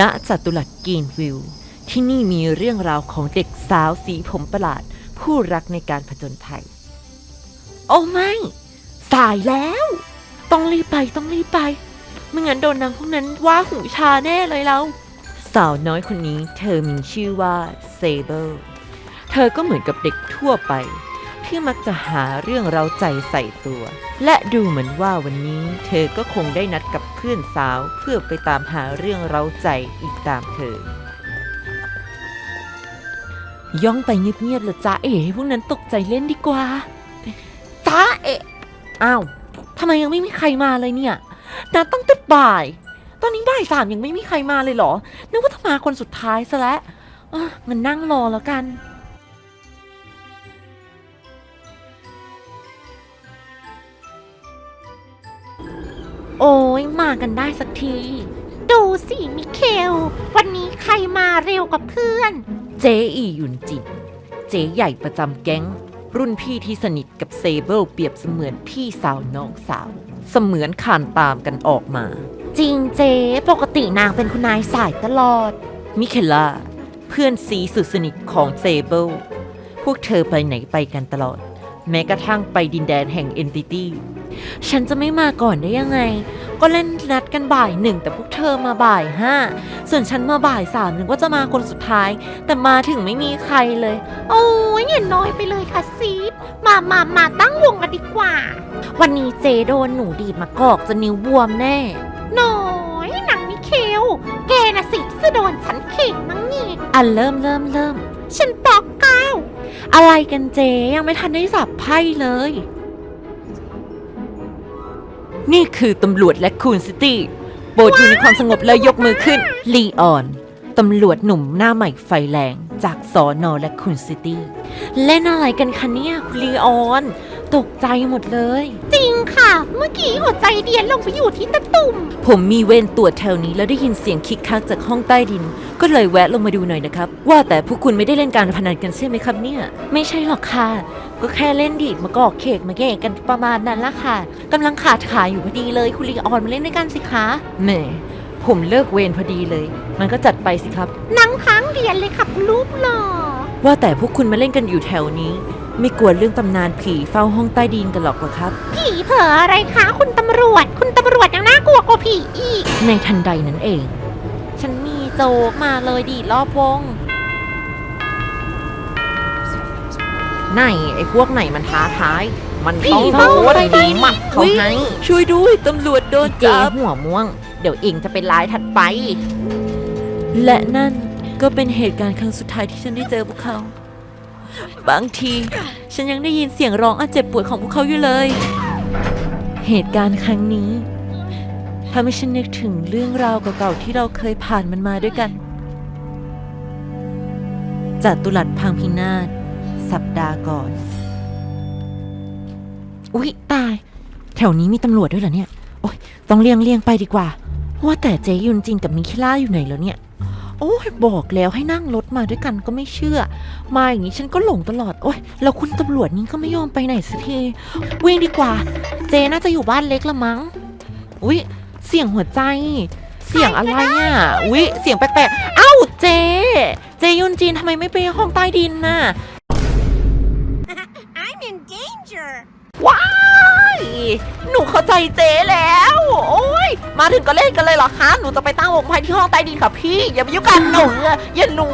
ณจัตุรัสกีนวิวที่นี่มีเรื่องราวของเด็กสาวสีผมประหลาด ผู้รักในการผจญภัย โอ้ไม่ สายแล้ว ต้องรีบไปต้องรีบไป ไม่งั้นโดนนางพวกนั้นว่าหูชาแน่เลยเรา สาวน้อยคนนี้เธอมีชื่อว่าเซเบิลเธอก็เหมือนกับเด็กทั่วไป ที่มักจะหาเรื่องเราใจใส่ตัว และดูเหมือนว่าวันนี้เธอก็คงได้นัดกับเพื่อนสาวเพื่อไปตามหาเรื่องเราใจอีกตามเธอย่องไปเงียบๆเลยจ้าเอ๋พวกนั้นตกใจเล่นดีกว่าจ้าเอ๋อ้าวทำไมยังไม่มีใครมาเลยเนี่ยนัดตั้งแต่บ่าย ตอนนี้บ่ายสามยังไม่มีใครมาเลยเหรอ นึกว่าจะมาคนสุดท้ายซะแล้วงั้นนั่งรอแล้วกัน โอ้ยมากันได้สักที ดูสิมิเคล วันนี้ใครมาเร็วกับเพื่อน เจอีหยุนจิเจใหญ่ประจำแก๊ง รุ่นพี่ที่สนิทกับเซเบิลเปรียบเสมือนพี่สาวน้องสาว เสมือนขานตามกันออกมา จริงเจ๊ปกตินางเป็นคุณนายสายตลอด มิเคล่า เพื่อนซีสุดสนิทของเซเบิลพวกเธอไปไหนไปกันตลอด แม้กระทั่งไปดินแดนแห่งเอนติตี้ ฉันจะไม่มาก่อนได้ยังไง ก็เล่นนัดกันบ่ายหนึ่งแต่พวกเธอมาบ่ายห้าส่วนฉันมาบ่ายสามนึกว่าจะมาคนสุดท้าย แต่มาถึงไม่มีใครเลย โอ้ยอย่าน้อยไปเลยค่ะซีฟมามามาตั้งวงกันดีกว่า วันนี้เจโดนหนูดีดมากอกจนนิ้วบวมแน่น้อยหนังมิเคลแกน่ะสิที่จะโดนฉันเข่งมั้งนี่อะเริ่มเริ่มเริ่มฉันปอกเก้า อะไรกันเจยังไม่ทันได้สับไพ่เลย นี่คือตำรวจและคูนซิตี้โปรดอยู่ในความสงบแล้วยกมือขึ้น ลีออน ตำรวจหนุ่มหน้าใหม่ไฟแรง จากสอนอและคูนซิตี้ เล่นอะไรกันคะเนี่ยคุณลีออน ตกใจหมดเลย จริงค่ะ เมื่อกี้หัวใจเดียนลงไปอยู่ที่ตะตุ่ม ผมมีเวรตรวจแถวนี้แล้วได้ยินเสียงคิกคักจากห้องใต้ดิน ก็เลยแวะลงมาดูหน่อยนะครับ ว่าแต่พวกคุณไม่ได้เล่นการพนันกันใช่ไหมครับเนี่ย ไม่ใช่หรอกค่ะ ก็แค่เล่นดีดมากอกเขกมาแก่กันประมาณนั้นละค่ะกำลังขาดขายอยู่พอดีเลยคุณลีออนมาเล่นด้วยกันสิคะแหมผมเลิกเวรพอดีเลย มันก็จัดไปสิครับ นั่งค้างเดียนเลยค่ะคุณรูปหล่อ ว่าแต่พวกคุณมาเล่นกันอยู่แถวนี้ ไม่กลัวเรื่องตำนานผีเฝ้าห้องใต้ดินกันหรอกเหรอครับ ผีเผลออะไรคะคุณตำรวจ คุณตำรวจยังน่ากลัวกว่าผีอีก ในทันใดนั้นเอง ฉันมีโจกมาเลยดีดรอบวง ไหนไอ้พวกไหนมันท้าทาย มันต้องผีโดเฝ้านใต้ดินดีมัดเขาให้ช่วยด้วยตำรวจโดนเจหัวม่วง เดี๋ยวเองจะเป็นลายถัดไป และนั่นก็เป็นเหตุการณ์ครั้งสุดท้ายที่ฉันได้เจอพวกเขา บางที ฉันยังได้ยินเสียงร้องอันเจ็บปวดของพวกเขาอยู่เลย เหตุการณ์ครั้งนี้ทำให้ฉันนึกถึงเรื่องราวเก่าๆที่เราเคยผ่านมันมาด้วยกัน จากตุลัดพังพินาศสัปดาห์ก่อน อุ๊ย ตาย แถวนี้มีตำรวจด้วยเหรอเนี่ย โอ๊ย ต้องเลี่ยงเลี่ยงไปดีกว่า ว่าแต่เจยุนจินกับมิคิล่าอยู่ไหนแล้วเนี่ย โอ้ยบอกแล้วให้นั่งรถมาด้วยกันก็ไม่เชื่อ มาอย่างนี้ฉันก็หลงตลอด โอ๊ยแล้วคุณตำรวจนี่ก็ไม่ยอมไปไหนสักที วิ่งดีกว่า เจน่าจะอยู่บ้านเล็กละมั้ง อุ๊ยเสียงหัวใจ เสียงอะไรอะอุ๊ยเสียงแปลกๆ เอ้าเจ เจยุนจินทำไมไม่ไปห้องใต้ดินน่ะ I'm in danger ว้าย หนูเข้าใจเจ๊แล้ว โอ้ย มาถึงก็เล่นกันเลยเหรอคะ หนูจะไปตั้งวงไพ่ที่ห้องใต้ดินค่ะพี่ อย่ามายุ่งกันหนูอย่าหนู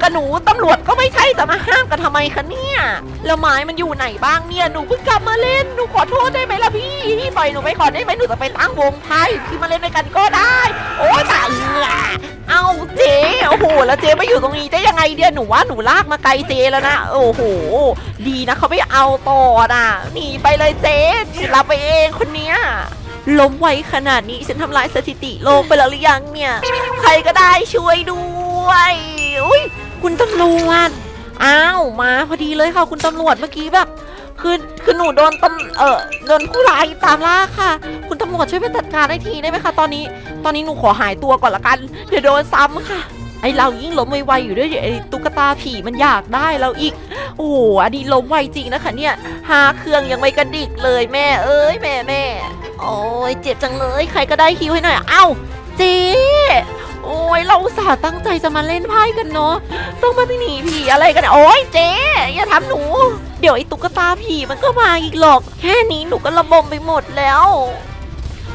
กับหนูตำรวจก็ไม่ใช่จะมาห้ามกันทำไมคะเนี่ย แล้วไม้มันอยู่ไหนบ้างเนี่ย หนูเพิ่งกลับมาเล่น หนูขอโทษได้ไหมล่ะพี่ พี่ปล่อยหนูไปก่อนได้ไหมหนูจะไปตั้งวงไพ่พี่มาเล่นด้วยกันก็ได้ โอ้ยตาย เอาเจ๊โอ้โห แล้วเจ๊มาอยู่ตรงนี้ได้ยังไงเดียหนูว่าหนูลากมาไกลเจ๊แล้วนะ โอ้โห ดีนะเขาไม่เอาต่อน่ะหนีไปเลยเจ๊รับไปเองคนเนี้ยล้มไวขนาดนี้ฉันทำลายสถิติโลกไปแล้วหรือยังเนี่ย ใครก็ได้ช่วยด้วยอุ้ยคุณตำรวจอ้าวมาพอดีเลยค่ะคุณตำรวจเมื่อกี้แบบ คือคือหนูโดนตำเออโดนผู้ร้ายตามล่าค่ะ คุณตำรวจช่วยไปจัดการได้ทีได้ไหมคะ ตอนนี้ ตอนนี้หนูขอหายตัวก่อนละกัน เดี๋ยวโดนซ้ำค่ะ ไอเรายิ่งล้มไวๆอยู่ด้วยไอตุ๊กตาผีมันอยากได้เราอีก โอ้โหอันนี้ล้มไวจริงนะคะเนี่ยหาเครื่องยังไม่กระดิกเลยแม่ เอ้ยแม่แม่โอ้ยเจ็บจังเลยใครก็ได้คิวให้หน่อย เอ้าเจ๊โอ้ยเราสาตั้งใจจะมาเล่นไพ่กันเนาะต้องมาหนีผีอะไรกัน โอ๊ยเจ๊อย่าทำหนู ดี๋ยวไอ้ตุ๊กตาผีมันก็มาอีกหรอก แค่นี้หนูก็ระบมไปหมดแล้ว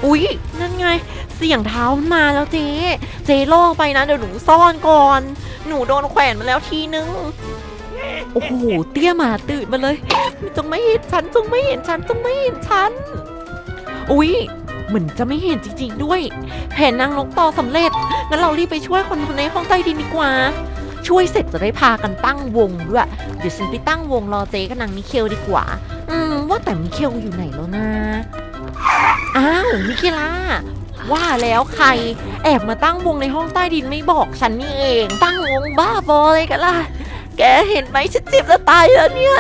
อุ๊ย นั่นไง เสียงเท้ามันมาแล้วเจ๊ เจ๊ล่อไปนะ เดี๋ยวหนูซ่อนก่อน หนูโดนแขวนมาแล้วทีนึง โอ้โห เตี้ยหมาตื่นมาเลยจงไม่เห็นฉันจงไม่เห็นฉันจงไม่เห็นฉัน อุ๊ยเหมือนจะไม่เห็นจริงๆด้วย แผนนางนกต่อสำเร็จ งั้นเรารีบไปช่วยคนในห้องใต้ดินดีกว่า ช่วยเสร็จจะได้พากันตั้งวงด้วยเดี๋ยวฉันไปตั้งวงรอเจ๊กับนางมิเคลดีกว่า อืมว่าแต่มิเคลอยู่ไหนแล้วนะอ้าวมิเคล่าว่าแล้วใคร แอบมาตั้งวงในห้องใต้ดินไม่บอกฉันนี่เอง ตั้งวงบ้าบอเลยกันล่ะ แกเห็นไหมฉันเจ็บจะตายแล้วเนี่ย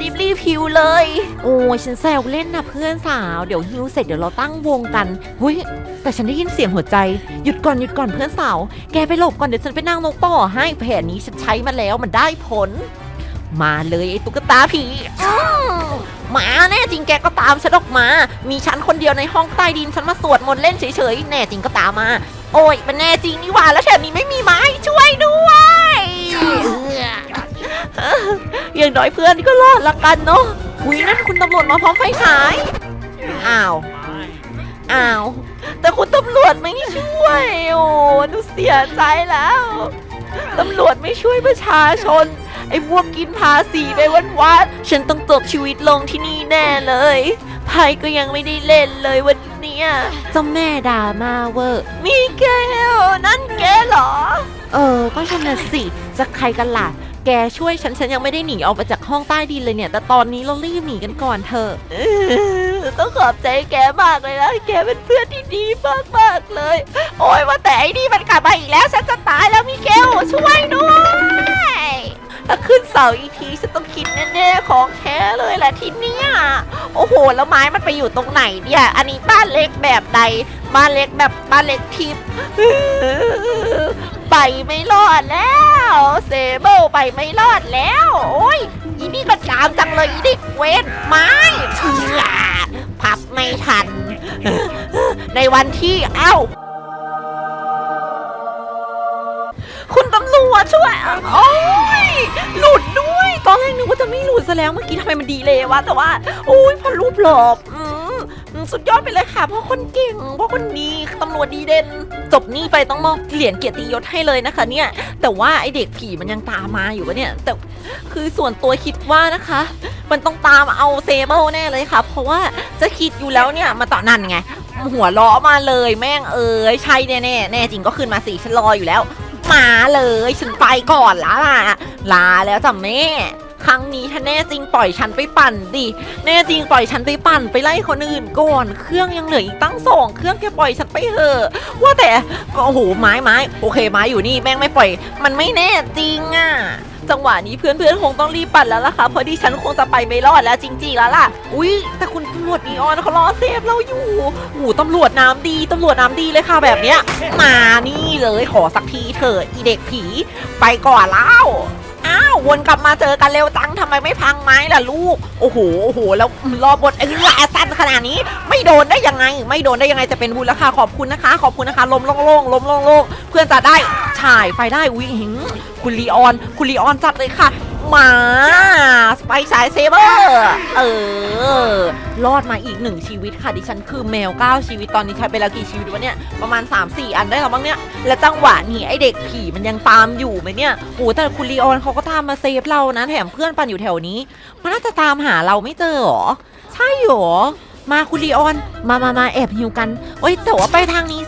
รีบรีบฮิวเลย โอ้ยฉันแซวเล่นนะเพื่อนสาว เดี๋ยวฮิวเสร็จเดี๋ยวเราตั้งวงกันเฮ้ยแต่ฉันได้ยินเสียงหัวใจ หยุดก่อนหยุดก่อนเพื่อนสาว แกไปหลบก่อนเดี๋ยวฉันไปนั่งนกต่อให้แผนนี้ฉันใช้มาแล้วมันได้ผล มาเลยไอ้ตุ๊กตาผีอื้อมาแน่จริงแกก็ตามฉันออกมา มีฉันคนเดียวในห้องใต้ดินฉันมาสวดมนต์เล่นเฉยๆ แน่จริงก็ตามมา โอ้ยมันแน่จริงนี่หว่าแล้วแถมนี้ไม่มีไม้ช่วยด้วย อย่างน้อยเพื่อนก็รอดละกันเนาะหุยนั่นคุณตำรวจมาพร้อมไฟฉาย อ้าว อ้าว แต่คุณตำรวจไม่ช่วย โอ้หนูเสียใจแล้ว ตำรวจไม่ช่วยประชาชน ไอ้พวกกินภาษีไปวันวันๆฉันต้องจบชีวิตลงที่นี่แน่เลยไพ่ก็ยังไม่ได้เล่นเลยวันเนี้ยเจ้าแม่ด่ามาเวอร์ มีแกวนั่นแกเหรอ เออ ก็ฉันน่ะสิ จะใครกันล่ะ แกช่วยฉัน ฉันยังไม่ได้หนีออกมาจากห้องใต้ดินเลยเนี่ย แต่ตอนนี้เรารีบหนีกันก่อนเถอะต้องขอบใจแกมากเลยนะ แกเป็นเพื่อนที่ดีมากมากเลย โอ้ยว่าแต่ไอ้นี่มันกลับมาอีกแล้ว ฉันจะตายแล้วมิเกลช่วยด้วยถ้าขึ้นเสาอีกทีฉันต้องคิดแน่ๆของแท้เลยแหละทีเนี้ยโอ้โห แล้วไม้มันไปอยู่ตรงไหนเนี่ย อันนี้บ้านเล็กแบบใด บ้านเล็กแบบบ้านเล็กทิพย์ ไปไม่รอดแล้วเซเบิลไปไม่รอดแล้ว โอ้ยอีนี่ก็จามจังเลยอีนี่เวนไม้เถื่อพับไม่ทัน ในวันที่เอ้าคุณตำรวจช่วย โอ้ย หลุดด้วย ตอนแรกนึกว่าจะไม่หลุดซะแล้ว เมื่อกี้ทำไมมันดีเลยวะ แต่ว่า โอ้ยพอรูปหลบ สุดยอดไปเลยค่ะเพราะคนเก่งเพราะคนดีตำรวจดีเด่น จบนี่ไปต้องมอบเหรียญเกียรติยศให้เลยนะคะ เนี่ย แต่ว่าไอเด็กผีมันยังตามมาอยู่วะเนี่ย แต่คือส่วนตัวคิดว่านะคะ มันต้องตามเอาเซเบิลแน่เลยค่ะ เพราะว่าจะคิดอยู่แล้วเนี่ยมาต่อนั่นไง หัวล้อมาเลยแม่งเอ้ยใช่แน่แน่แน่จริงก็ขึ้นมาสิฉันรออยู่แล้ว มาเลยฉันไปก่อนละล่ะลาแล้วจ้ะแม่ ครั้งนี้ถ้าแน่จริงปล่อยฉันไปปั่นดิ แน่จริงปล่อยฉันไปปั่นไปไล่คนอื่นก่อน เครื่องยังเหลืออีกตั้งสองเครื่องแกปล่อยฉันไปเถอะว่าแต่ก็โอ้โหไม้ไม้โอเคไม้อยู่นี่แม่งไม่ปล่อย มันไม่แน่จริงอะจังหวะนี้เพื่อนๆคงต้องรีบปั่นแล้วล่ะค่ะเพราะดิฉันคงจะไปไม่รอดแล้วจริงๆแล้วล่ะ อุ้ยแต่คุณตำรวจนีออนเขารอเซฟเราอยู่โอ้ตำรวจน้ำดีตำรวจน้ำดีเลยค่ะแบบเนี้ยมานี่เลยขอสักทีเถอะอีเด็กผีไปก่อนแล้ว อ้าววนกลับมาเจอกันเร็วจังทำไมไม่พังไม้ล่ะลูก โอ้โหโอ้โหแล้วรอบทเอ้อแอสซันขนาดนี้ ไม่โดนได้ยังไง ไม่โดนได้ยังไงจะเป็นบุญแล้วค่ะขอบคุณนะคะ ขอบคุณนะคะลมโล่งๆลมโล่งๆเพื่อนจะได้ฉายไฟได้อุ้ยหิงคุณลีออน คุณลีออนจัดเลยค่ะ มาสไปสายเซเบอร์เออ รอดมาอีกหนึ่งชีวิตค่ะดิฉันคือแมว 9 ชีวิตตอนนี้ใช้ไปแล้วกี่ชีวิตวะเนี่ย ประมาณ 3-4 อันได้แล้วบ้างเนี่ย และจังหวะนี้ไอเด็กผีมันยังตามอยู่ไหมเนี่ยโอ้แต่คุณลีออนเขาก็ตามมาเซฟเรานะแถมเพื่อนปันอยู่แถวนี้ มันน่าจะตามหาเราไม่เจอหรอ ใช่หรอมาคุณลีออน มามามาแอบหิวกัน โอ้ยแต่ว่าไปทางนี้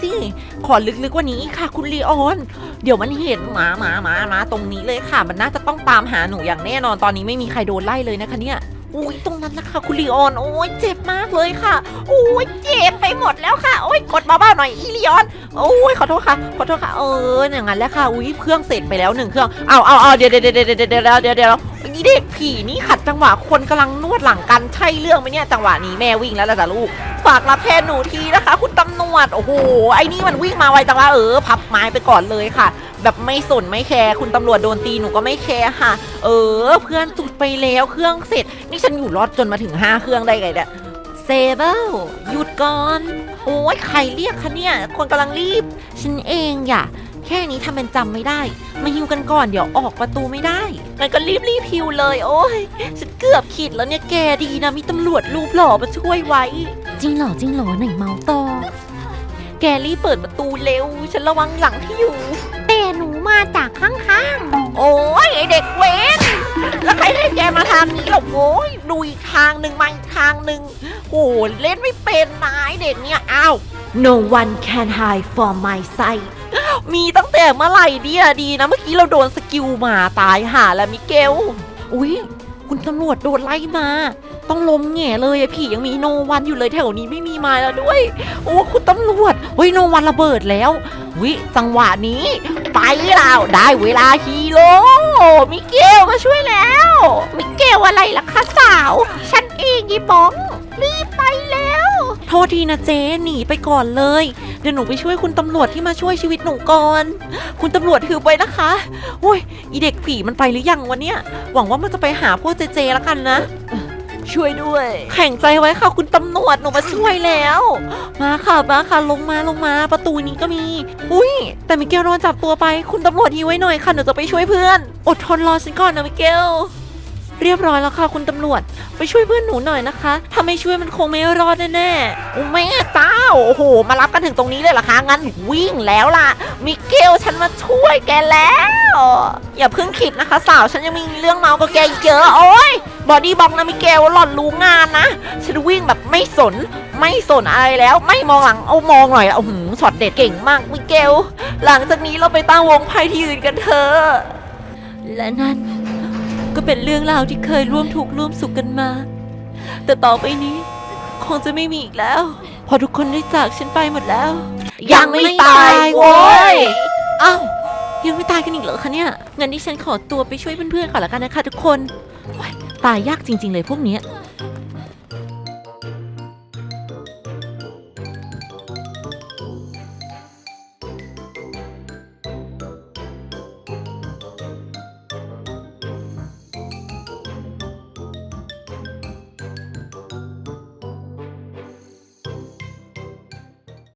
ขอลึกๆกว่านี้ค่ะ คุณลีออน เดี๋ยวมันเห็นหมาหมาหมาหมาตรงนี้เลยค่ะ มันน่าจะต้องตามหาหนูอย่างแน่นอนตอนนี้ไม่มีใครโดนไล่เลยนะคะเนี่ยอุ้ยตรงนั้นนะคะคุณลีออน โอ้ยเจ็บมากเลยค่ะโอ้ยเจ็บ ไปหมดแล้วค่ะ โอ้ยกดมาบ้าๆหน่อยอีลีออน โอ้ยขอโทษค่ะ ขอโทษค่ะ เอออย่างนั้นแหละค่ะ อุ้ยเครื่องเสร็จไปแล้วหนึ่งเครื่อง เอาเอาเอาเดี๋ยวเดี๋ยวเดี๋ยวเดี๋ยวเดี๋ยวเดี๋ยวเดี๋ยวนี่เด็กผีนี่ขัดจังหวะคนกำลังนวดหลังกันใช่เรื่องไหมเนี่ยจังหวะนี้แม่วิ่งแล้วล่ะจ้ะลูก ฝากรับแทนหนูทีนะคะ คุณตำรวจ โอ้โห ไอ้นี่มันวิ่งมาไวจังวะเออ พับไม้ไปก่อนเลยค่ะ แบบไม่สนไม่แคร์ คุณตำรวจโดนตีหนูก็ไม่แคร์ค่ะ เออ เพื่อนจุดไปแล้วเครื่องเสร็จ นี่ฉันอยู่รอดจนมาถึง5เครื่องได้ไงเนี่ยเซเบิลหยุด ก่อน โอ้ยใครเรียกคะเนี่ย คนกำลังรีบ ฉันเองอย่ะแค่นี้ทำเป็นจำไม่ได้ มาฮิวกันก่อนเดี๋ยวออกประตูไม่ได้งั้นก็รีบรีบพิวเลย โอ้ยฉันเกือบขีดแล้วเนี่ยแกดีนะ มีตำรวจรูปหล่อมาช่วยไว้ จริงเหรอจริงเหรอไหนเมาต่อ แกรีบเปิดประตูเร็ว ฉันระวังหลังที่อยู่แต่หนู มาจากข้างโอ้ยไอเด็กเวนแล้วใครให้แกมาทางนี้หรอโว้ยดูอีกทางหนึ่งมาอีกทางหนึ่งโอ้ยเล่นไม่เป็นนะไอเด็กเนี่ยอ้าวๆ no one can hide from my sight มีตั้งแต่เมื่อไหร่เนี่ยดีนะ เมื่อกี้เราโดนสกิลหมาตายหาแล้วมิเกล อุ๊ย คุณตำรวจโดนไล่มา ต้องล้มแง่เลยอะพี่ยังมีโนวันอยู่เลยแถวนี้ไม่มีมาแล้วด้วย โอ้คุณตำรวจเฮ้ยโนวันระเบิดแล้ววิจังหวะนี้ ไปแล้วได้เวลาฮีโร่มิเกลมาช่วยแล้ว มิเกลอะไรล่ะคะสาว ฉันเองยีบองรีบไป โทษทีนะเจ๊หนีไปก่อนเลย เดี๋ยวหนูไปช่วยคุณตำรวจที่มาช่วยชีวิตหนูก่อน คุณตำรวจถือไปนะคะโอ้ยอีเด็กผีมันไปหรือยังวะเนี่ย หวังว่ามันจะไปหาพวกเจเจแล้วกันนะ ช่วยด้วย แข่งใจไว้ค่ะ คุณตำรวจหนูมาช่วยแล้ว มาค่ะมาค่ะลงมาลงมา ประตูนี้ก็มี อุ้ยแต่มิเกลโดนจับตัวไป คุณตำรวจทีไว้หน่อยค่ะหนูจะไปช่วยเพื่อน อดทนรอฉันก่อนนะมิเกล เรียบร้อยแล้วค่ะคุณตำรวจ ไปช่วยเพื่อนหนูหน่อยนะคะถ้าไม่ช่วยมันคงไม่รอดแน่โอแม่เจ้าโอ้โห มารับกันถึงตรงนี้เลยเหรอคะงั้นวิ่งแล้วล่ะ มิเกลฉันมาช่วยแกแล้ว อย่าเพิ่งคิดนะคะ สาวฉันยังมีเรื่องเมากับแกอีกเยอะโอ้ยบอดี้บอกนะมิเกลหล่อนรู้งานนะฉันวิ่งแบบไม่สนไม่สนอะไรแล้วไม่มองหลังเอามองหน่อยโอ้โหช็อตเด็ดเก่งมากมิเกล หลังจากนี้เราไปตั้งวงไพ่ที่อื่นกันเถอะและนั่น ก็เป็นเรื่องราวที่เคยร่วมทุกข์ร่วมสุขกันมา แต่ต่อไปนี้ คงจะไม่มีอีกแล้วเพอทุกคนได้จากฉันไปหมดแล้วยังไม่ตายโว้ย อ้าวยังไม่ตายกันอีกเหรอคะเนี่ยงั้นดิฉันขอตัวไปช่วยเพื่อนๆก่อนละกันนะคะทุกคนโอ๊ยตายยากจริง ๆ เลยพวกเนี้ย